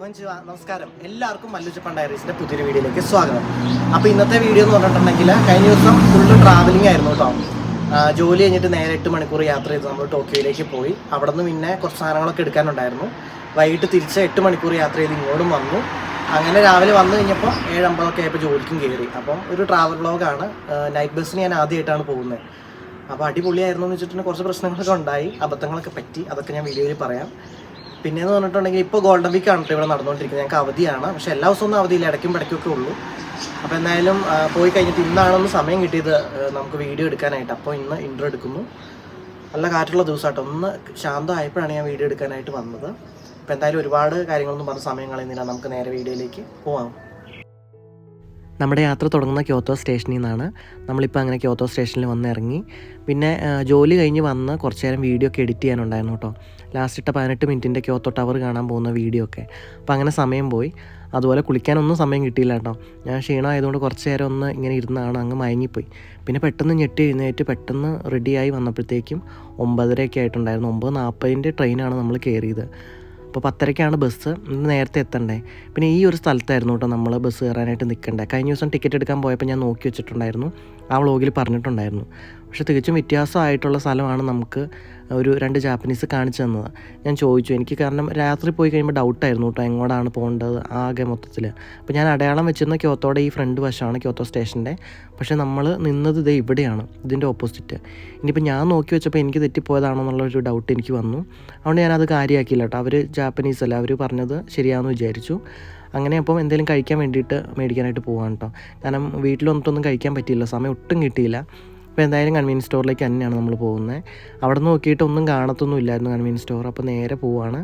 കൊഞ്ചുവ നമസ്കാരം. എല്ലാവർക്കും മല്ലുച്ചപ്പൻ പണ്ടായറീസിന്റെ പുതിയൊരു വീഡിയോയിലേക്ക് സ്വാഗതം. അപ്പോൾ ഇന്നത്തെ വീഡിയോ എന്ന് പറഞ്ഞിട്ടുണ്ടെങ്കിൽ കഴിഞ്ഞ ദിവസം ഫുള്ള് ട്രാവലിംഗ് ആയിരുന്നു കേട്ടോ ജോലി കഴിഞ്ഞിട്ട് നേരെ എട്ട് മണിക്കൂർ യാത്ര ചെയ്ത് നമ്മൾ ടോക്കിയോയിലേക്ക് പോയി. അവിടെ നിന്ന് പിന്നെ കുറച്ച് സാധനങ്ങളൊക്കെ എടുക്കാനുണ്ടായിരുന്നു. വൈകിട്ട് തിരിച്ച് എട്ട് മണിക്കൂർ യാത്ര ചെയ്ത് ഇങ്ങോട്ടും വന്നു. അങ്ങനെ രാവിലെ വന്നു കഴിഞ്ഞപ്പോൾ ഏഴ് അമ്പതൊക്കെ ആയപ്പോൾ ജോലിക്കും കയറി. അപ്പം ഒരു ട്രാവൽ ബ്ലോഗാണ് നൈറ്റ് ബസ്സിന് ഞാൻ ആദ്യമായിട്ടാണ് പോകുന്നത്. അപ്പോൾ അടിപൊളിയായിരുന്നു എന്ന് വെച്ചിട്ടുണ്ടെങ്കിൽ കുറച്ച് പ്രശ്നങ്ങളൊക്കെ ഉണ്ടായി. അബദ്ധങ്ങളൊക്കെ പറ്റി. അതൊക്കെ ഞാൻ വീഡിയോയിൽ പറയാം. പിന്നെയെന്ന് പറഞ്ഞിട്ടുണ്ടെങ്കിൽ ഇപ്പോൾ ഗോൾഡൻ വീക്ക് ആണ് ഇവിടെ നടന്നുകൊണ്ടിരിക്കുന്നത്. ഞങ്ങൾക്ക് അവധിയാണ്. പക്ഷേ എല്ലാ ദിവസവും ഒന്നും അവധിയില്ല. ഇടയ്ക്കും ഇടയ്ക്കൊക്കെ ഉള്ളൂ. അപ്പോൾ എന്തായാലും പോയി കഴിഞ്ഞിട്ട് ഇന്നാണൊന്ന് സമയം കിട്ടിയത് നമുക്ക് വീഡിയോ എടുക്കാനായിട്ട്. അപ്പോൾ ഇന്ന് ഇൻട്രോ എടുക്കുന്നു. നല്ല കാറ്റുള്ള ദിവസമായിട്ട് ഒന്ന് ശാന്തമായപ്പോഴാണ് ഞാൻ വീഡിയോ എടുക്കാനായിട്ട് വന്നത്. അപ്പോൾ എന്തായാലും ഒരുപാട് കാര്യങ്ങളൊന്നും പറഞ്ഞ സമയം കളയുന്നില്ല. നമുക്ക് നേരെ വീഡിയോയിലേക്ക് പോവാം. നമ്മുടെ യാത്ര തുടങ്ങുന്ന ക്യോത്തോ സ്റ്റേഷനിൽ നിന്നാണ്. നമ്മളിപ്പോൾ അങ്ങനെ ക്യോത്തോ സ്റ്റേഷനിൽ വന്ന് ഇറങ്ങി. പിന്നെ ജോലി കഴിഞ്ഞ് വന്ന് കുറച്ച് നേരം വീഡിയോ ഒക്കെ എഡിറ്റ് ചെയ്യാനുണ്ടായിരുന്നു കേട്ടോ. ലാസ്റ്റ് ഇട്ട പതിനെട്ട് മിനിറ്റിന്റെ ക്യോത്തോ ടവർ കാണാൻ പോകുന്ന വീഡിയോ ഒക്കെ. അപ്പോൾ അങ്ങനെ സമയം പോയി. അതുപോലെ കുളിക്കാനൊന്നും സമയം കിട്ടിയില്ല കേട്ടോ. ഞാൻ ക്ഷീണമായതുകൊണ്ട് കുറച്ച് നേരം ഒന്ന് ഇങ്ങനെ ഇരുന്നാണ് അങ്ങ് മയങ്ങിപ്പോയി. പിന്നെ പെട്ടെന്ന് ഞെട്ടി എഴുന്നേറ്റ് പെട്ടെന്ന് റെഡിയായി വന്നപ്പോഴത്തേക്കും ഒമ്പതരയൊക്കെ ആയിട്ടുണ്ടായിരുന്നു. ഒമ്പത് നാൽപ്പതിന്റെ ട്രെയിനാണ് നമ്മൾ കയറിയത് അപ്പോൾ പത്തരയ്ക്കാണ് ബസ്. നേരത്തെ എത്തണ്ടേ? പിന്നെ ഈ ഒരു സ്ഥലത്തായിരുന്നു കേട്ടോ നമ്മൾ ബസ് കയറാനായിട്ട് നിൽക്കണ്ടേ കഴിഞ്ഞ ദിവസം ടിക്കറ്റ് എടുക്കാൻ പോയപ്പോൾ ഞാൻ നോക്കി വെച്ചിട്ടുണ്ടായിരുന്നു. ആ വ്ളോഗിൽ പറഞ്ഞിട്ടുണ്ടായിരുന്നു. പക്ഷേ തികച്ചും വ്യത്യാസമായിട്ടുള്ള സ്ഥലമാണ് നമുക്ക് ഒരു രണ്ട് ജാപ്പനീസ് കാണിച്ചു തന്നത്. ഞാൻ ചോദിച്ചു. എനിക്ക് കാരണം രാത്രി പോയി കഴിയുമ്പോൾ ഡൗട്ടായിരുന്നു കേട്ടോ എങ്ങോട്ടാണ് പോകേണ്ടത് ആകെ മൊത്തത്തിൽ. അപ്പോൾ ഞാൻ അടയാളം വെച്ചിരുന്ന ക്യോത്തോടെ ഈ ഫ്രണ്ട് വശമാണ് ക്യോത്തോ സ്റ്റേഷന്റെ. പക്ഷേ നമ്മൾ നിന്നത് ഇതേ ഇവിടെയാണ് ഇതിന്റെ ഓപ്പോസിറ്റ്. ഇനിയിപ്പോൾ ഞാൻ നോക്കി വെച്ചപ്പോൾ എനിക്ക് തെറ്റിപ്പോയതാണോ എന്നുള്ളൊരു ഡൗട്ട് എനിക്ക് വന്നു. അതുകൊണ്ട് ഞാനത് കാര്യമാക്കിയില്ല കേട്ടോ. അവർ ജാപ്പനീസ് അല്ല? അവർ പറഞ്ഞത് ശരിയാണെന്ന് വിചാരിച്ചു. അങ്ങനെ അപ്പം എന്തെങ്കിലും കഴിക്കാൻ വേണ്ടിയിട്ട് മേടിക്കാനായിട്ട് പോവാണ് കേട്ടോ. കാരണം വീട്ടിൽ വന്നിട്ടൊന്നും കഴിക്കാൻ പറ്റിയില്ല. സമയം ഒട്ടും കിട്ടിയില്ല. അപ്പോൾ എന്തായാലും കൺവീനിയൻസ് സ്റ്റോറിലേക്ക് തന്നെയാണ് നമ്മൾ പോകുന്നത് അവിടെ നോക്കിയിട്ട് ഒന്നും കാണത്തൊന്നും ഇല്ലായിരുന്നു കൺവീനിയൻസ് സ്റ്റോർ അപ്പോൾ നേരെ പോവാണ്.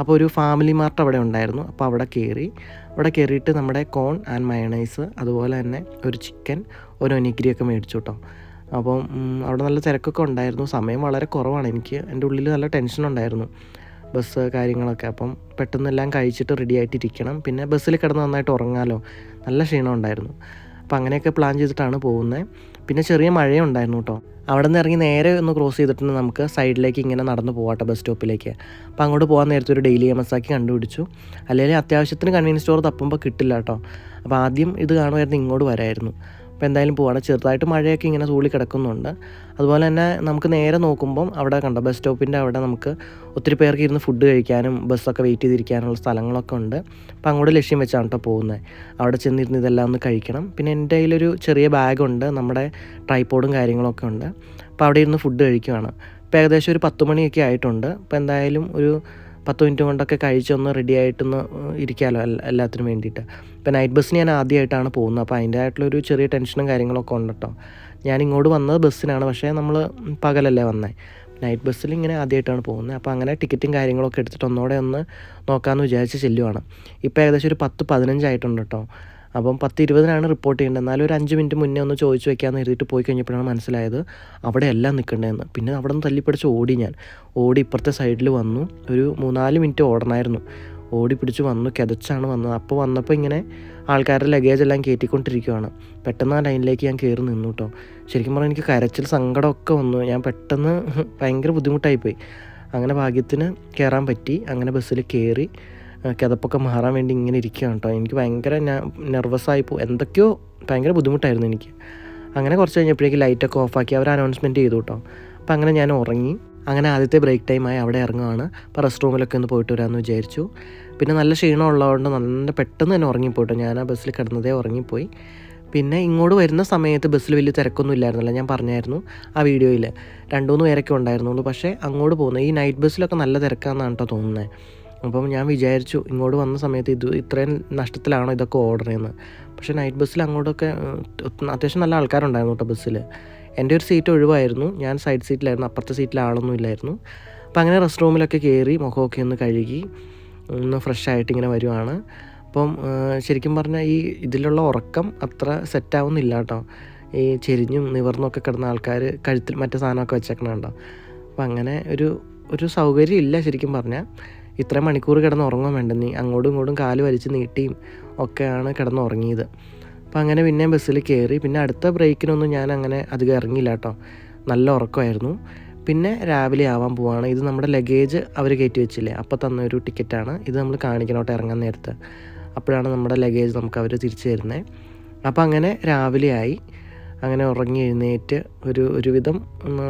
അപ്പോൾ ഒരു ഫാമിലി മാർട്ട് അവിടെ ഉണ്ടായിരുന്നു. അപ്പോൾ അവിടെ കയറി അവിടെ കയറിയിട്ട് നമ്മുടെ കോൺ ആൻഡ് മയണൈസ് അതുപോലെ തന്നെ ഒരു ചിക്കൻ ഒരു ഒനിഗിരി ഒക്കെ മേടിച്ചു കേട്ടോ അപ്പം അവിടെ നല്ല തിരക്കൊക്കെ ഉണ്ടായിരുന്നു. സമയം വളരെ കുറവാണ് എനിക്ക്. എന്റെ ഉള്ളിൽ നല്ല ടെൻഷൻ ഉണ്ടായിരുന്നു ബസ് കാര്യങ്ങളൊക്കെ. അപ്പം പെട്ടെന്നെല്ലാം കഴിച്ചിട്ട് റെഡി ആയിട്ടിരിക്കണം. പിന്നെ ബസ്സിൽ കിടന്ന് നന്നായിട്ട് ഉറങ്ങാമല്ലോ നല്ല ക്ഷീണം ഉണ്ടായിരുന്നു. അപ്പം അങ്ങനെയൊക്കെ പ്ലാൻ ചെയ്തിട്ടാണ് പോകുന്നത് പിന്നെ ചെറിയ മഴയുണ്ടായിരുന്നു കേട്ടോ അവിടെ നിന്ന് ഇറങ്ങി നേരെ ഒന്ന് ക്രോസ് ചെയ്തിട്ടുണ്ട് നമുക്ക്. സൈഡിലേക്ക് ഇങ്ങനെ നടന്ന് പോവാട്ടെ ബസ് സ്റ്റോപ്പിലേക്ക് അപ്പോൾ അങ്ങോട്ട് പോകാൻ നേരത്തെ ഒരു ഡെയിലി എം എസ് ആക്കി കണ്ടുപിടിച്ചു. അല്ലെങ്കിൽ അത്യാവശ്യത്തിന് കൺവീനിയൻസ് സ്റ്റോർ തപ്പുമ്പോൾ കിട്ടില്ല കേട്ടോ അപ്പോൾ ആദ്യം ഇത് കാണുമായിരുന്നു ഇങ്ങോട്ട് വരായിരുന്നു. അപ്പോൾ എന്തായാലും പോവാണ്. ചെറുതായിട്ട് മഴയൊക്കെ ഇങ്ങനെ തൂളി കിടക്കുന്നുണ്ട്. അതുപോലെ തന്നെ നമുക്ക് നേരെ നോക്കുമ്പം അവിടെ കണ്ട ബസ് സ്റ്റോപ്പിന്റെ അവിടെ നമുക്ക് ഒത്തിരി പേർക്ക് ഇരുന്ന് ഫുഡ് കഴിക്കാനും ബസ്സൊക്കെ വെയിറ്റ് ചെയ്തിരിക്കാനുള്ള സ്ഥലങ്ങളൊക്കെ ഉണ്ട്. അപ്പോൾ അങ്ങോട്ട് ലക്ഷ്യം വെച്ചാണ് കേട്ടോ പോകുന്നത്. അവിടെ ചെന്നിരുന്ന് ഇതെല്ലാം ഒന്ന് കഴിക്കണം. പിന്നെ എന്റെ കയ്യിലൊരു ചെറിയ ബാഗുണ്ട് നമ്മുടെ ട്രൈപോഡും കാര്യങ്ങളൊക്കെ ഉണ്ട്. അപ്പോൾ അവിടെ ഇരുന്ന് ഫുഡ് കഴിക്കുവാണ്. ഇപ്പോൾ ഏകദേശം ഒരു പത്ത് മണിയൊക്കെ ആയിട്ടുണ്ട്. അപ്പോൾ എന്തായാലും ഒരു പത്ത് മിനിറ്റ് കൊണ്ടൊക്കെ കഴിച്ചൊന്ന് റെഡി ആയിട്ടൊന്ന് ഇരിക്കാമല്ലോ എല്ലാ എല്ലാത്തിനും വേണ്ടിയിട്ട്. ഇപ്പോൾ നൈറ്റ് ബസ്സിന് ഞാൻ ആദ്യമായിട്ടാണ് പോകുന്നത്. അപ്പോൾ അതിന്റെതായിട്ടുള്ളൊരു ചെറിയ ടെൻഷനും കാര്യങ്ങളൊക്കെ ഉണ്ട് കേട്ടോ. ഞാൻ ഇങ്ങോട്ട് വന്നത് ബസ്സിനാണ് പക്ഷേ നമ്മൾ പകലല്ലേ വന്നത് നൈറ്റ് ബസ്സിൽ ഇങ്ങനെ ആദ്യമായിട്ടാണ് പോകുന്നത്. അപ്പോൾ അങ്ങനെ ടിക്കറ്റും കാര്യങ്ങളൊക്കെ എടുത്തിട്ട് ഒന്നുകൂടെ ഒന്ന് നോക്കാമെന്ന് വിചാരിച്ച് ചെല്ലുവാണ്. ഇപ്പോൾ ഏകദേശം ഒരു പത്ത് പതിനഞ്ചായിട്ടുണ്ട് കേട്ടോ. അപ്പം പത്ത് ഇരുപതിനാണ് റിപ്പോർട്ട് ചെയ്യേണ്ടത്. എന്നാലും ഒരു അഞ്ച് മിനിറ്റ് മുന്നേ ഒന്ന് ചോദിച്ചു വെക്കാമെന്ന് എഴുതിയിട്ട് പോയി കഴിഞ്ഞപ്പോഴാണ് മനസ്സിലായത് അവിടെ എല്ലാം നിൽക്കേണ്ടതെന്ന് പിന്നെ അവിടെ നിന്ന് തല്ലിപ്പിടിച്ച് ഓടി ഞാൻ. ഓടി ഇപ്പുറത്തെ സൈഡിൽ വന്നു. ഒരു മൂന്നാൽ മിനിറ്റ് ഓടണമായിരുന്നു ഓടി പിടിച്ച് വന്നു കിതച്ചാണ് വന്നത്. അപ്പോൾ വന്നപ്പോൾ ഇങ്ങനെ ആൾക്കാരുടെ ലഗേജ് എല്ലാം കയറ്റിക്കൊണ്ടിരിക്കുവാണ് പെട്ടെന്ന് ആ ലൈനിലേക്ക് ഞാൻ കയറി നിന്നു കേട്ടോ ശരിക്കും പറഞ്ഞാൽ എനിക്ക് കരച്ചിൽ സങ്കടമൊക്കെ വന്നു. ഞാൻ പെട്ടെന്ന് ഭയങ്കര ബുദ്ധിമുട്ടായിപ്പോയി. അങ്ങനെ ഭാഗ്യത്തിന് കയറാൻ പറ്റി. അങ്ങനെ ബസ്സിൽ കയറി കിതപ്പൊക്കെ മാറാൻ വേണ്ടി ഇങ്ങനെ ഇരിക്കുകയാണ് കേട്ടോ. എനിക്ക് ഭയങ്കര ഞാൻ നെർവസായി പോ എന്തൊക്കെയോ ഭയങ്കര ബുദ്ധിമുട്ടായിരുന്നു എനിക്ക്. അങ്ങനെ കുറച്ച് കഴിഞ്ഞപ്പോഴേക്ക് ലൈറ്റൊക്കെ ഓഫാക്കി അവർ അനൗൺസ്മെന്റ് ചെയ്തു കേട്ടോ. അപ്പോൾ അങ്ങനെ ഞാൻ ഉറങ്ങി. അങ്ങനെ ആദ്യത്തെ ബ്രേക്ക് ടൈമായി അവിടെ ഇറങ്ങുകയാണ് അപ്പോൾ റെസ്റ്റ് റൂമിലൊക്കെ ഒന്ന് പോയിട്ട് വരാമെന്ന് വിചാരിച്ചു. പിന്നെ നല്ല ക്ഷീണം ഉള്ളതുകൊണ്ട് നല്ല പെട്ടെന്ന് തന്നെ ഉറങ്ങിപ്പോയിട്ടോ ഞാൻ ആ ബസ്സിൽ കിടന്നതേ ഉറങ്ങിപ്പോയി. പിന്നെ ഇങ്ങോട്ട് വരുന്ന സമയത്ത് ബസ്സിൽ വലിയ തിരക്കൊന്നും ഇല്ലായിരുന്നല്ലോ ഞാൻ പറഞ്ഞായിരുന്നു ആ വീഡിയോയിൽ. രണ്ട് മൂന്ന് പേരൊക്കെ ഉണ്ടായിരുന്നുള്ളൂ. പക്ഷേ അങ്ങോട്ട് പോകുന്നത് ഈ നൈറ്റ് ബസ്സിലൊക്കെ നല്ല തിരക്കാണെന്നാണ് കേട്ടോ തോന്നുന്നത്. അപ്പം ഞാൻ വിചാരിച്ചു ഇങ്ങോട്ട് വന്ന സമയത്ത് ഇത് ഇത്രയും നഷ്ടത്തിലാണോ ഇതൊക്കെ ഓർഡർ ചെയ്യുന്നത്. പക്ഷേ നൈറ്റ് ബസ്സിൽ അങ്ങോട്ടൊക്കെ അത്യാവശ്യം നല്ല ആൾക്കാരുണ്ടായിരുന്നു കേട്ടോ ബസ്സിൽ എന്റെ ഒരു സീറ്റ് ഒഴിവായിരുന്നു. ഞാൻ സൈഡ് സീറ്റിലായിരുന്നു അപ്പുറത്തെ സീറ്റിൽ ആളൊന്നും ഇല്ലായിരുന്നു. അപ്പോൾ അങ്ങനെ റെസ്റ്റ് റൂമിലൊക്കെ കയറി മുഖമൊക്കെ ഒന്ന് കഴുകി ഒന്ന് ഫ്രഷ് ആയിട്ട് ഇങ്ങനെ വരുവാണ്. അപ്പം ശരിക്കും പറഞ്ഞാൽ ഈ ഇതിലുള്ള ഉറക്കം അത്ര സെറ്റാവുന്നില്ല കേട്ടോ. ഈ ചെരിഞ്ഞും നിവർന്നൊക്കെ കിടന്ന ആൾക്കാർ കഴുത്തിൽ മറ്റേ സാധനമൊക്കെ വെച്ചേക്കണ കേട്ടോ അപ്പം അങ്ങനെ ഒരു ഒരു സൗകര്യം ഇല്ല ശരിക്കും പറഞ്ഞാൽ ഇത്ര മണിക്കൂർ കിടന്ന് ഉറങ്ങാൻ വേണ്ട നീ. അങ്ങോട്ടും ഇങ്ങോട്ടും കാൽ വലിച്ച് നീട്ടിയും ഒക്കെയാണ് കിടന്ന് ഉറങ്ങിയത് അപ്പം അങ്ങനെ പിന്നെ ബസ്സിൽ കയറി. പിന്നെ അടുത്ത ബ്രേക്കിനൊന്നും ഞാൻ അങ്ങനെ അധികം ഇറങ്ങിയില്ല കേട്ടോ. നല്ല ഉറക്കമായിരുന്നു. പിന്നെ രാവിലെ ആവാൻ പോവാണ്. ഇത് നമ്മുടെ ലഗേജ് അവർ കയറ്റി വെച്ചില്ലേ? അപ്പോൾ തന്ന ഒരു ടിക്കറ്റാണ്. ഇത് നമ്മൾ കാണിക്കണോട്ട് ഇറങ്ങാൻ നേരത്ത്. അപ്പോഴാണ് നമ്മുടെ ലഗേജ് നമുക്ക് അവർ തിരിച്ചു തരുന്നത് അപ്പോൾ അങ്ങനെ രാവിലെ ആയി. അങ്ങനെ ഉറങ്ങി എഴുന്നേറ്റ് ഒരു ഒരുവിധം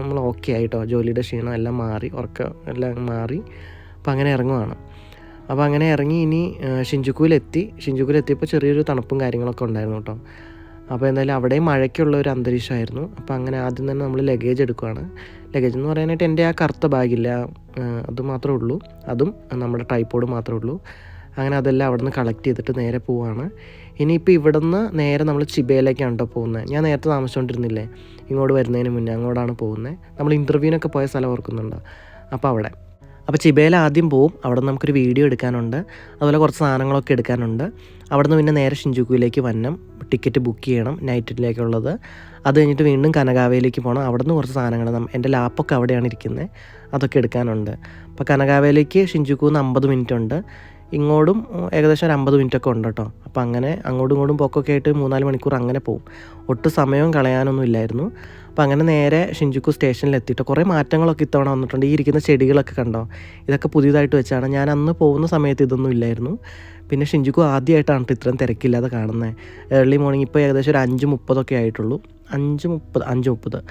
നമ്മൾ ഓക്കെ ആയിട്ടോ ജോലിയുടെ ക്ഷീണം എല്ലാം മാറി ഉറക്കം എല്ലാം മാറി. അപ്പോൾ അങ്ങനെ ഇറങ്ങുവാണ്. അപ്പോൾ അങ്ങനെ ഇറങ്ങി ഇനി ഷിഞ്ചുക്കുവിലെത്തി ഷിഞ്ചുക്കുവിലെത്തിയപ്പോൾ ചെറിയൊരു തണുപ്പും കാര്യങ്ങളൊക്കെ ഉണ്ടായിരുന്നു കേട്ടോ. അപ്പോൾ എന്തായാലും അവിടെയും മഴയ്ക്കുള്ള ഒരു അന്തരീക്ഷമായിരുന്നു. അപ്പോൾ അങ്ങനെ ആദ്യം തന്നെ നമ്മൾ ലഗേജ് എടുക്കുവാണ്. ലഗേജ് എന്ന് പറയാനായിട്ട് എന്റെ ആ കറുത്ത ബാഗില്ല അത് മാത്രമേ ഉള്ളൂ. അതും നമ്മുടെ ട്രൈപ്പോഡ് മാത്രമേ ഉള്ളൂ. അങ്ങനെ അതെല്ലാം അവിടെ നിന്ന് കളക്ട് ചെയ്തിട്ട് നേരെ പോവാണ്. ഇനിയിപ്പോൾ ഇവിടെ നിന്ന് നേരെ നമ്മൾ ചിബയിലേക്കാണ് കേട്ടോ പോകുന്നത് ഞാൻ നേരത്തെ താമസിച്ചുകൊണ്ടിരുന്നില്ലേ ഇങ്ങോട്ട് വരുന്നതിന് മുന്നേ അങ്ങോട്ടാണ് പോകുന്നത് നമ്മൾ ഇന്റർവ്യൂവിനൊക്കെ പോയ സ്ഥലം ഓർക്കുന്നുണ്ടോ? അപ്പോൾ അവിടെ. അപ്പോൾ ചിബേല ആദ്യം പോവും. അവിടെ നിന്ന് നമുക്കൊരു വീഡിയോ എടുക്കാനുണ്ട്. അതുപോലെ കുറച്ച് സാധനങ്ങളൊക്കെ എടുക്കാനുണ്ട്. അവിടെ നിന്ന് പിന്നെ നേരെ ഷിഞ്ചുക്കുവിലേക്ക് വന്നം. ടിക്കറ്റ് ബുക്ക് ചെയ്യണം. നൈറ്റിലേക്കുള്ളത്. അത് കഴിഞ്ഞിട്ട് വീണ്ടും കനകാവയിലേക്ക് പോകണം അവിടെ നിന്ന് കുറച്ച് സാധനങ്ങൾ എന്റെ ലാപ്പൊക്കെ അവിടെയാണ് ഇരിക്കുന്നത്. അതൊക്കെ എടുക്കാനുണ്ട്. അപ്പോൾ കനകാവയിലേക്ക് ഷിഞ്ചുക്കുന്ന് അമ്പത് മിനിറ്റ് ഉണ്ട് ഇങ്ങോട്ടും ഏകദേശം ഒരു അമ്പത് മിനിറ്റ് ഒക്കെ ഉണ്ട് കേട്ടോ. അപ്പോൾ അങ്ങനെ അങ്ങോട്ടും ഇങ്ങോട്ടും പൊക്കൊക്കെ ആയിട്ട് മൂന്നാൽ മണിക്കൂർ അങ്ങനെ പോകും ഒട്ടും സമയവും കളയാനൊന്നും ഇല്ലായിരുന്നു. അപ്പോൾ അങ്ങനെ നേരെ ഷിഞ്ചുക്കു സ്റ്റേഷനിൽ എത്തിയിട്ട് കുറേ മാറ്റങ്ങളൊക്കെ ഇത്തവണ വന്നിട്ടുണ്ട്. ഈ ഇരിക്കുന്ന ചെടികളൊക്കെ കണ്ടോ? ഇതൊക്കെ പുതിയതായിട്ട് വെച്ചാണ്. ഞാൻ അന്ന് പോകുന്ന സമയത്ത് ഇതൊന്നും ഇല്ലായിരുന്നു. പിന്നെ ഷിഞ്ചുക്കു ആദ്യമായിട്ടാണ് ട്ടോ ഇത്രയും തിരക്കില്ലാതെ കാണുന്നത്. ഏർലി മോർണിംഗ് ഇപ്പോൾ ഏകദേശം ഒരു അഞ്ച് മുപ്പതൊക്കെ ആയിട്ടുള്ളൂ. അഞ്ച് മുപ്പത് അഞ്ച് മുപ്പത്.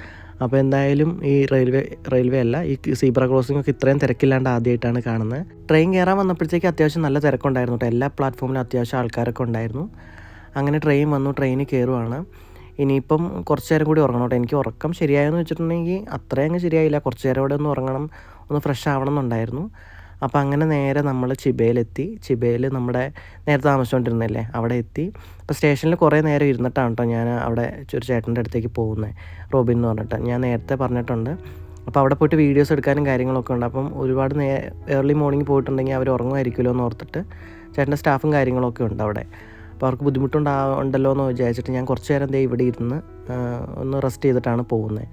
അപ്പോൾ എന്തായാലും ഈ റെയിൽവേ റെയിൽവേ അല്ല ഈ സീബ്ര ക്രോസിംഗ് ഒക്കെ ഇത്രയും തിരക്കില്ലാണ്ട് ആദ്യമായിട്ടാണ് കാണുന്നത്. ട്രെയിൻ കയറാൻ വന്നപ്പോഴത്തേക്ക് അത്യാവശ്യം നല്ല തിരക്കുണ്ടായിരുന്നു കേട്ടോ. എല്ലാ പ്ലാറ്റ്ഫോമിലും അത്യാവശ്യം ആൾക്കാരൊക്കെ ഉണ്ടായിരുന്നു. അങ്ങനെ ട്രെയിൻ വന്നു ട്രെയിനിൽ കയറുവാണ്. ഇനിയിപ്പം കുറച്ച് നേരം കൂടി ഉറങ്ങണം കേട്ടോ. എനിക്ക് ഉറക്കം ശരിയായെന്ന് വെച്ചിട്ടുണ്ടെങ്കിൽ അത്രയും അങ്ങ് ശരിയായില്ല. കുറച്ച് നേരം ഇവിടെ ഒന്ന് ഉറങ്ങണം ഒന്ന് ഫ്രഷ് ആവണം എന്നുണ്ടായിരുന്നു. അപ്പോൾ അങ്ങനെ നേരെ നമ്മൾ ചിബയിലെത്തി. ചിബയിൽ നമ്മുടെ നേരത്തെ താമസിച്ചുകൊണ്ടിരുന്നല്ലേ അവിടെ എത്തി. അപ്പോൾ സ്റ്റേഷനിൽ കുറേ നേരം ഇരുന്നിട്ടാണ് കേട്ടോ ഞാൻ അവിടെ ഒരു ചേട്ടന്റെ അടുത്തേക്ക് പോകുന്നത് റോബിൻ എന്ന് പറഞ്ഞിട്ട്. ഞാൻ നേരത്തെ പറഞ്ഞിട്ടുണ്ട്. അപ്പോൾ അവിടെ പോയിട്ട് വീഡിയോസ് എടുക്കാനും കാര്യങ്ങളൊക്കെ ഉണ്ട്. അപ്പം ഒരുപാട് നേ ഏർലി മോർണിംഗ് പോയിട്ടുണ്ടെങ്കിൽ അവർ ഉറങ്ങുമായിരിക്കുമല്ലോ എന്ന് ഓർത്തിട്ട് ചേട്ടന്റെ സ്റ്റാഫും കാര്യങ്ങളൊക്കെ ഉണ്ട് അവിടെ. അപ്പോൾ അവർക്ക് ബുദ്ധിമുട്ടുണ്ടാവുണ്ടല്ലോ എന്ന് വിചാരിച്ചിട്ട് ഞാൻ കുറച്ച് നേരം ദേ ഇവിടെ ഇരുന്ന് ഒന്ന് റെസ്റ്റ് ചെയ്തിട്ടാണ് പോകുന്നത്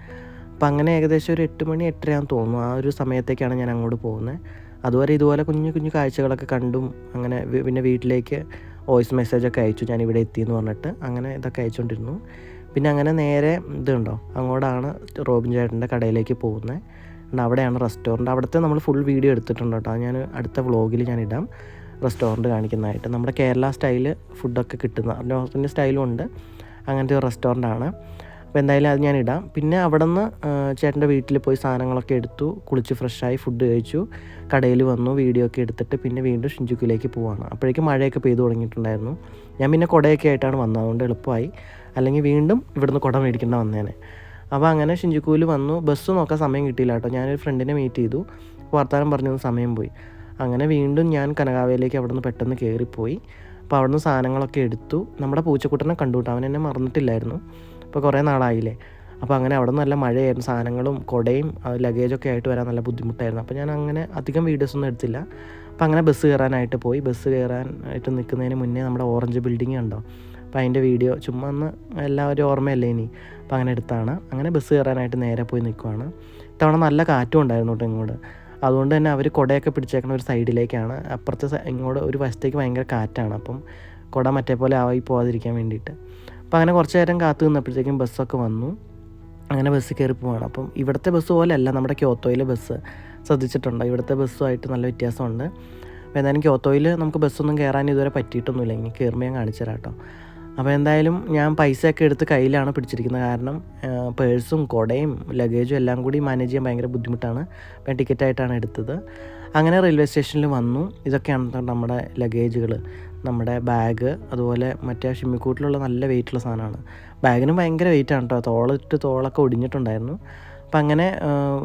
അപ്പോൾ അങ്ങനെ ഏകദേശം ഒരു എട്ട് മണി എട്ടരയാന്ന് തോന്നുന്നു. ആ ഒരു സമയത്തേക്കാണ് ഞാൻ അങ്ങോട്ട് പോകുന്നത് അതുവരെ ഇതുപോലെ കുഞ്ഞു കുഞ്ഞു കാഴ്ചകളൊക്കെ കണ്ടും അങ്ങനെ പിന്നെ വീട്ടിലേക്ക് വോയിസ് മെസ്സേജൊക്കെ അയച്ചു ഞാൻ ഇവിടെ എത്തി എന്ന് പറഞ്ഞിട്ട് അങ്ങനെ ഇതൊക്കെ അയച്ചുകൊണ്ടിരുന്നു. പിന്നെ അങ്ങനെ നേരെ ഇതുണ്ടോ അങ്ങോട്ടാണ് റോബിൻ ചേട്ടന്റെ കടയിലേക്ക് പോകുന്നത്. ഉണ്ട് അവിടെയാണ് റെസ്റ്റോറന്റ് അവിടുത്തെ നമ്മൾ ഫുൾ വീഡിയോ എടുത്തിട്ടുണ്ട് കേട്ടോ. ഞാൻ അടുത്ത വ്ളോഗിൽ ഞാൻ ഇടാം റെസ്റ്റോറന്റ് കാണിക്കുന്നതായിട്ട്. നമ്മുടെ കേരള സ്റ്റൈൽ ഫുഡൊക്കെ കിട്ടുന്ന നോർത്ത് ഇന്ത്യൻ സ്റ്റൈലും ഉണ്ട്. അങ്ങനത്തെ ഒരു റെസ്റ്റോറന്റ് ആണ്. അപ്പോൾ എന്തായാലും അത് ഞാൻ ഇടാം. പിന്നെ അവിടെ നിന്ന് ചേട്ടന്റെ വീട്ടിൽ പോയി സാധനങ്ങളൊക്കെ എടുത്തു കുളിച്ച് ഫ്രഷായി ഫുഡ് കഴിച്ചു കടയിൽ വന്നു വീഡിയോ ഒക്കെ എടുത്തിട്ട് പിന്നെ വീണ്ടും ഷിഞ്ചുക്കിലേക്ക് പോവാണ്. അപ്പോഴേക്കും മഴയൊക്കെ പെയ്തു തുടങ്ങിയിട്ടുണ്ടായിരുന്നു. ഞാൻ പിന്നെ കുടയൊക്കെ ആയിട്ടാണ് വന്നത് അതുകൊണ്ട് എളുപ്പമായി. അല്ലെങ്കിൽ വീണ്ടും ഇവിടുന്ന് കുട മേടിക്കേണ്ട വന്നേനെ. അപ്പോൾ അങ്ങനെ ഷിഞ്ചുക്കൂൽ വന്നു. ബസ് നോക്കാൻ സമയം കിട്ടിയില്ല കേട്ടോ. ഞാനൊരു ഫ്രണ്ടിനെ മീറ്റ് ചെയ്തു. വർത്തമാനം പറഞ്ഞു സമയം പോയി. അങ്ങനെ വീണ്ടും ഞാൻ കനകാവയിലേക്ക് അവിടെ നിന്ന് പെട്ടെന്ന് കയറിപ്പോയി അപ്പോൾ അവിടെ നിന്ന് സാധനങ്ങളൊക്കെ എടുത്തു. നമ്മുടെ പൂച്ചക്കുട്ടനെ കണ്ടു കേട്ടോ. അവൻ എന്നെ മറന്നിട്ടില്ലായിരുന്നു. അപ്പോൾ കുറേ നാളായില്ലേ? അപ്പോൾ അങ്ങനെ അവിടെ നല്ല മഴയായിരുന്നു. സാധനങ്ങളും കുടയും ലഗേജൊക്കെ ആയിട്ട് വരാൻ നല്ല ബുദ്ധിമുട്ടായിരുന്നു. അപ്പോൾ ഞാൻ അങ്ങനെ അധികം വീഡിയോസ് ഒന്നും എടുത്തില്ല. അപ്പോൾ അങ്ങനെ ബസ് കയറാനായിട്ട് പോയി. ബസ് കയറാനായിട്ട് നിൽക്കുന്നതിന് മുന്നേ നമ്മുടെ ഓറഞ്ച് ബിൽഡിംഗ് ഉണ്ടോ അപ്പോൾ അതിന്റെ വീഡിയോ ചുമ്മാ ഒന്ന് എല്ലാവരും ഓർമ്മയല്ലേ ഇനി? അപ്പോൾ അങ്ങനെ എടുത്താണ്. അങ്ങനെ ബസ് കയറാനായിട്ട് നേരെ പോയി നിൽക്കുവാണ്. ഇത്തവണ നല്ല കാറ്റും ഉണ്ടായിരുന്നു കേട്ടോ ഇങ്ങോട്ട്. അതുകൊണ്ട് തന്നെ അവർ കുടയൊക്കെ പിടിച്ചേക്കുന്ന ഒരു സൈഡിലേക്കാണ് അപ്പുറത്തെ ഇങ്ങോട്ട് ഒരു വശത്തേക്ക് ഭയങ്കര കാറ്റാണ് അപ്പം. കുട മറ്റേ പോലെ ആയി പോകാതിരിക്കാൻ വേണ്ടിയിട്ട്. അപ്പോൾ അങ്ങനെ കുറച്ച് നേരം കാത്തു നിന്നപ്പോഴത്തേക്കും ബസ്സൊക്കെ വന്നു. അങ്ങനെ ബസ് കയറി പോവാണ്. അപ്പം ഇവിടുത്തെ ബസ് പോലെയല്ല നമ്മുടെ ക്യോത്തോയിലെ ബസ് ശ്രദ്ധിച്ചിട്ടുണ്ട്? ഇവിടുത്തെ ബസ്സുമായിട്ട് നല്ല വ്യത്യാസമുണ്ട്. അപ്പോൾ എന്തായാലും ക്യോത്തോയിൽ നമുക്ക് ബസ്സൊന്നും കയറാൻ ഇതുവരെ പറ്റിയിട്ടൊന്നുമില്ല. ഇനി കയറുമ്പോൾ ഞാൻ കാണിച്ചു തരാം കേട്ടോ. അപ്പോൾ എന്തായാലും ഞാൻ പൈസയൊക്കെ എടുത്ത് കയ്യിലാണ് പിടിച്ചിരിക്കുന്നത്. കാരണം പേഴ്സും കുടയും ലഗേജും എല്ലാം കൂടി മാനേജ് ചെയ്യാൻ ഭയങ്കര ബുദ്ധിമുട്ടാണ്. ഞാൻ ടിക്കറ്റായിട്ടാണ് എടുത്തത്. അങ്ങനെ റെയിൽവേ സ്റ്റേഷനിൽ വന്നു. ഇതൊക്കെയാണ് നമ്മുടെ ലഗേജുകൾ നമ്മുടെ ബാഗ് അതുപോലെ മറ്റേ ഷിമ്മിക്കൂട്ടിലുള്ള നല്ല വെയിറ്റുള്ള സാധനമാണ് ബാഗിന് ഭയങ്കര വെയിറ്റാണ് കേട്ടോ തോളിട്ട് തോളൊക്കെ ഒടിഞ്ഞിട്ടുണ്ടായിരുന്നു. അപ്പം അങ്ങനെ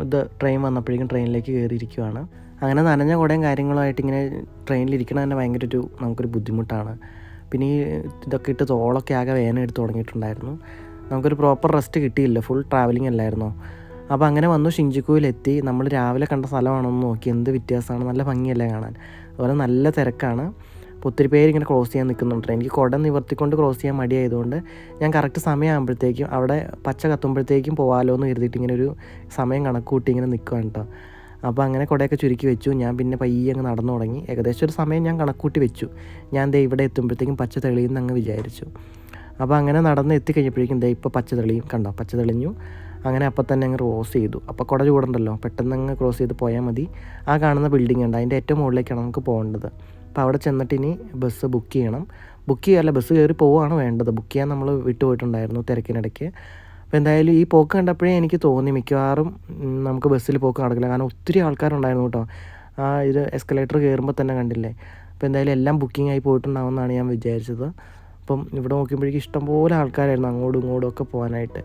ഇത് ട്രെയിൻ വന്നപ്പോഴേക്കും ട്രെയിനിലേക്ക് കയറിയിരിക്കുവാണ് അങ്ങനെ നനഞ്ഞ കുടയും കാര്യങ്ങളുമായിട്ട് ഇങ്ങനെ ട്രെയിനിലിരിക്കണ തന്നെ ഭയങ്കര ഒരു നമുക്കൊരു ബുദ്ധിമുട്ടാണ്. പിന്നെ ഈ ഇതൊക്കെ ഇട്ട് തോളൊക്കെ ആകെ വേദന എടുത്ത് തുടങ്ങിയിട്ടുണ്ടായിരുന്നു. നമുക്കൊരു പ്രോപ്പർ റെസ്റ്റ് കിട്ടിയില്ല. ഫുൾ ട്രാവലിംഗ് അല്ലായിരുന്നോ. അപ്പോൾ അങ്ങനെ വന്നു ഷിഞ്ചിക്കുവിലെത്തി നമ്മൾ രാവിലെ കണ്ട സ്ഥലമാണെന്ന് നോക്കി. എന്ത് വ്യത്യാസമാണ്? നല്ല ഭംഗിയല്ലേ കാണാൻ? അതുപോലെ നല്ല തിരക്കാണ്. അപ്പോൾ ഒത്തിരി പേര് ഇങ്ങനെ ക്രോസ് ചെയ്യാൻ നിൽക്കുന്നുണ്ട്. എനിക്ക് കുട നിവർത്തിക്കൊണ്ട് ക്രോസ് ചെയ്യാൻ മടിയായതുകൊണ്ട് ഞാൻ കറക്റ്റ് സമയമാകുമ്പോഴത്തേക്കും അവിടെ പച്ച കത്തുമ്പോഴത്തേക്കും പോകാമല്ലോ എന്ന് കരുതിയിട്ട് ഇങ്ങനെ ഒരു സമയം കണക്ക് കൂട്ടി ഇങ്ങനെ നിൽക്കുകയാണ് കേട്ടോ. അപ്പോൾ അങ്ങനെ കുടയൊക്കെ ചുരുക്കി വെച്ചു. ഞാൻ പിന്നെ പയ്യെ അങ്ങ് നടന്നു തുടങ്ങി. ഏകദേശം ഒരു സമയം ഞാൻ കണക്കൂട്ടി വെച്ചു. ഞാൻ ദേ ഇവിടെ എത്തുമ്പോഴത്തേക്കും പച്ച തെളിയുമെന്ന് അങ്ങ് വിചാരിച്ചു. അപ്പോൾ അങ്ങനെ നടന്ന് എത്തിക്കഴിഞ്ഞപ്പോഴേക്കും ദേ ഇപ്പോൾ പച്ച തെളിയും. കണ്ടോ? പച്ച തെളിഞ്ഞു. അങ്ങനെ അപ്പം തന്നെ അങ്ങ് ക്രോസ് ചെയ്തു. അപ്പോൾ കുട ചൂടുണ്ടല്ലോ പെട്ടെന്ന് അങ്ങ് ക്രോസ് ചെയ്ത് പോയാൽ മതി. ആ കാണുന്ന ബിൽഡിംഗ് ഉണ്ട് അതിന്റെ ഏറ്റവും മുകളിലേക്കാണ് നമുക്ക് പോകേണ്ടത്. അപ്പോൾ അവിടെ ചെന്നിട്ട് ഇനി ബസ് ബുക്ക് ചെയ്യണം. ബുക്ക് ചെയ്യാല്ല ബസ് കയറി പോവുകയാണ് വേണ്ടത്. ബുക്ക് ചെയ്യാൻ നമ്മൾ വിട്ടുപോയിട്ടുണ്ടായിരുന്നു തിരക്കിനിടയ്ക്ക്. അപ്പോൾ എന്തായാലും ഈ പോക്ക് കണ്ടപ്പോഴേ എനിക്ക് തോന്നി മിക്കവാറും നമുക്ക് ബസ്സിൽ പോക്ക് നടക്കില്ല. കാരണം ഒത്തിരി ആൾക്കാരുണ്ടായിരുന്നു കേട്ടോ. ആ ഇത് എസ്കലേറ്റർ കയറുമ്പോൾ തന്നെ കണ്ടില്ലേ? അപ്പോൾ എന്തായാലും എല്ലാം ബുക്കിംഗ് ആയി പോയിട്ടുണ്ടാവുമെന്നാണ് ഞാൻ വിചാരിച്ചത്. അപ്പം ഇവിടെ നോക്കുമ്പോഴേക്കും ഇഷ്ടംപോലെ ആൾക്കാരായിരുന്നു അങ്ങോട്ടും ഇങ്ങോട്ടും ഒക്കെ പോകാനായിട്ട്.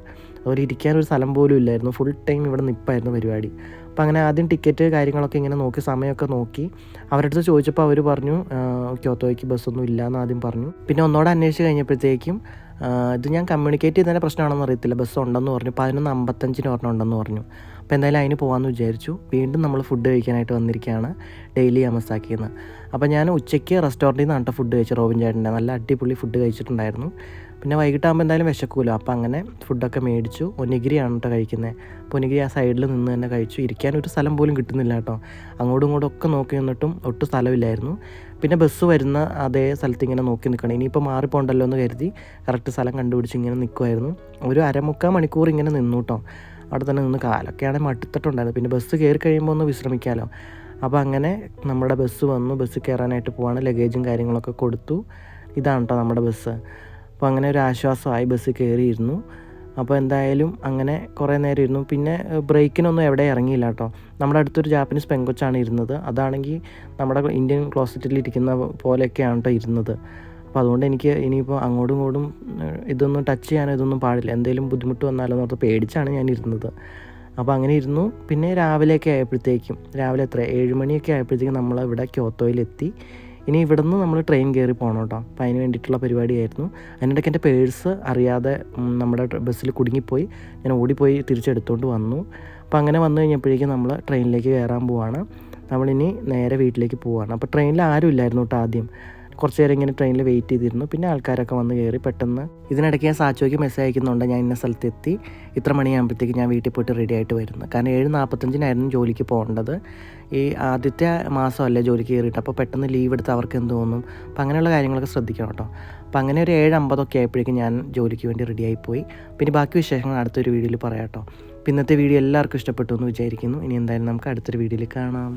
അവർ ഇരിക്കാനൊരു സ്ഥലം പോലും ഇല്ലായിരുന്നു. ഫുൾ ടൈം ഇവിടെ നിൽപ്പായിരുന്നു പരിപാടി. അപ്പം അങ്ങനെ ആദ്യം ടിക്കറ്റ് കാര്യങ്ങളൊക്കെ ഇങ്ങനെ നോക്കി സമയമൊക്കെ നോക്കി. അവരുടെ അടുത്ത് ചോദിച്ചപ്പോൾ അവർ പറഞ്ഞു ക്യോത്തോയ്ക്ക് ബസ്സൊന്നും ഇല്ല എന്ന് ആദ്യം പറഞ്ഞു. പിന്നെ ഒന്നോടെ അന്വേഷിച്ച് കഴിഞ്ഞപ്പോഴത്തേക്കും ഇത് ഞാൻ കമ്മ്യൂണിക്കേറ്റ് ചെയ്തതിന്റെ പ്രശ്നമാണെന്ന് അറിയത്തില്ല. ബസ് ഉണ്ടെന്ന് പറഞ്ഞു. പതിനൊന്ന് അമ്പത്തഞ്ചിന് ഒരെണ്ണം ഉണ്ടെന്ന് പറഞ്ഞു. അപ്പോൾ എന്തായാലും അതിന് പോകാമെന്ന് വിചാരിച്ചു. വീണ്ടും നമ്മൾ ഫുഡ് കഴിക്കാനായിട്ട് വന്നിരിക്കുകയാണ് ഡെയിലി അമസാക്കിയിൽ നിന്ന് അപ്പോൾ ഞാൻ ഉച്ചയ്ക്ക് റെസ്റ്റോറന്റിൽ നിന്നാണ് കേട്ടോ ഫുഡ് കഴിച്ചത് റോബിൻ ചേട്ടന്റെ. നല്ല അടിപൊളി ഫുഡ് കഴിച്ചിട്ടുണ്ടായിരുന്നു. പിന്നെ വൈകിട്ടാകുമ്പോൾ എന്തായാലും വിശക്കൂല. അപ്പോൾ അങ്ങനെ ഫുഡൊക്കെ മേടിച്ചു. ഒനിഗിരിയാണ് കേട്ടോ കഴിക്കുന്നത് അപ്പോൾ ഒനിഗിരി ആ സൈഡിൽ നിന്ന് തന്നെ കഴിച്ചു. ഇരിക്കാൻ ഒരു സ്ഥലം പോലും കിട്ടുന്നില്ല കേട്ടോ അങ്ങോട്ടും ഇങ്ങോട്ടും ഒക്കെ നോക്കി നിന്നിട്ടും ഒട്ടും സ്ഥലമില്ലായിരുന്നു. പിന്നെ ബസ് വരുന്ന അതേ സ്ഥലത്ത് ഇങ്ങനെ നോക്കി നിൽക്കണം. ഇനിയിപ്പോൾ മാറിപ്പോണ്ടല്ലോ എന്ന് കരുതി കറക്റ്റ് സ്ഥലം കണ്ടുപിടിച്ച് ഇങ്ങനെ നിൽക്കുമായിരുന്നു ഒരു അരമുക്കാൽ മണിക്കൂർ ഇങ്ങനെ നിന്നു കേട്ടോ അവിടെ തന്നെ നിന്ന് കാലൊക്കെയാണ് മടുത്തിട്ടുണ്ടായിരുന്നു പിന്നെ ബസ് കയറി കഴിയുമ്പോൾ ഒന്ന് വിശ്രമിക്കാമല്ലോ അപ്പോൾ അങ്ങനെ നമ്മുടെ ബസ് വന്നു. ബസ് കയറാനായിട്ട് പോവാണ്. ലഗേജും കാര്യങ്ങളൊക്കെ കൊടുത്തു. ഇതാണ് കേട്ടോ നമ്മുടെ ബസ്. അപ്പോൾ അങ്ങനെ ഒരു ആശ്വാസമായി ബസ് കയറിയിരുന്നു. അപ്പോൾ എന്തായാലും അങ്ങനെ കുറേ നേരം ഇരുന്നു. പിന്നെ ബ്രേക്കിനൊന്നും എവിടെ ഇറങ്ങിയില്ല കേട്ടോ നമ്മുടെ അടുത്തൊരു ജാപ്പനീസ് പെങ്കൊച്ചാണ് ഇരുന്നത്. അതാണെങ്കിൽ നമ്മുടെ ഇന്ത്യൻ ക്ലോസറ്റിൽ ഇരിക്കുന്ന പോലെയൊക്കെയാണ് കേട്ടോ ഇരുന്നത്. അപ്പോൾ അതുകൊണ്ട് എനിക്ക് ഇനിയിപ്പോൾ അങ്ങോട്ടും ഇങ്ങോട്ടും ഇതൊന്നും ടച്ച് ചെയ്യാനോ ഇതൊന്നും പാടില്ല. എന്തെങ്കിലും ബുദ്ധിമുട്ട് വന്നാലോ എന്നോർത്ത് പേടിച്ചാണ് ഞാൻ ഇരുന്നത്. അപ്പോൾ അങ്ങനെ ഇരുന്നു. പിന്നെ രാവിലെയൊക്കെ ആയപ്പോഴത്തേക്കും രാവിലെ എത്ര? ഏഴ് മണിയൊക്കെ ആയപ്പോഴത്തേക്കും നമ്മൾ ഇവിടെ ക്യോത്തോയിലെത്തി. ഇനി ഇവിടുന്ന് നമ്മൾ ട്രെയിൻ കയറി പോകണം കേട്ടോ. അപ്പോൾ അതിന് വേണ്ടിയിട്ടുള്ള പരിപാടിയായിരുന്നു. അതിനിടയ്ക്ക് എന്റെ പേഴ്സ് അറിയാതെ നമ്മുടെ ബസ്സിൽ കുടുങ്ങിപ്പോയി. ഞാൻ ഓടിപ്പോയി തിരിച്ചെടുത്തുകൊണ്ട് വന്നു. അപ്പോൾ അങ്ങനെ വന്നു കഴിഞ്ഞപ്പോഴേക്കും നമ്മൾ ട്രെയിനിലേക്ക് കയറാൻ പോവാണ്. നമ്മളിനി നേരെ വീട്ടിലേക്ക് പോവാണ്. അപ്പോൾ ട്രെയിനിൽ ആരും ഇല്ലായിരുന്നു കേട്ടോ ആദ്യം. കുറച്ച് നേരം ഇങ്ങനെ ട്രെയിനിൽ വെയിറ്റ് ചെയ്തിരുന്നു. പിന്നെ ആൾക്കാരൊക്കെ വന്ന് കയറി പെട്ടെന്ന് ഇതിനിടയ്ക്ക് ഞാൻ സാച്ചോയ്ക്ക് മെസ്സേജ് അയക്കുന്നുണ്ട് ഞാൻ ഇന്ന സ്ഥലത്തെത്തി. ഇത്ര മണിയാകുമ്പോഴത്തേക്ക് ഞാൻ വീട്ടിൽ പോയിട്ട് റെഡി ആയിട്ട് വരുന്നു. കാരണം ഏഴ് നാൽപ്പത്തഞ്ചിനായിരുന്നു ജോലിക്ക് പോകേണ്ടത്. ഈ ആദ്യത്തെ മാസമല്ലേ ജോലിക്ക് കയറിയിട്ട്. അപ്പോൾ പെട്ടെന്ന് ലീവ് എടുത്ത് അവർക്ക് എന്ത് തോന്നും? അപ്പോൾ അങ്ങനെയുള്ള കാര്യങ്ങളൊക്കെ ശ്രദ്ധിക്കണം കേട്ടോ. അപ്പോൾ അങ്ങനെ ഒരു ഏഴ് അമ്പതൊക്കെ ആയപ്പോഴേക്കും ഞാൻ ജോലിക്ക് വേണ്ടി റെഡിയായി പോയി. പിന്നെ ബാക്കി വിശേഷങ്ങൾ അടുത്തൊരു വീഡിയോയിൽ പറയാം കേട്ടോ. ഇന്നത്തെ വീഡിയോ എല്ലാവർക്കും ഇഷ്ടപ്പെട്ടു എന്ന് വിചാരിക്കുന്നു. ഇനി എന്തായാലും നമുക്ക് അടുത്തൊരു വീഡിയോയിൽ കാണാം.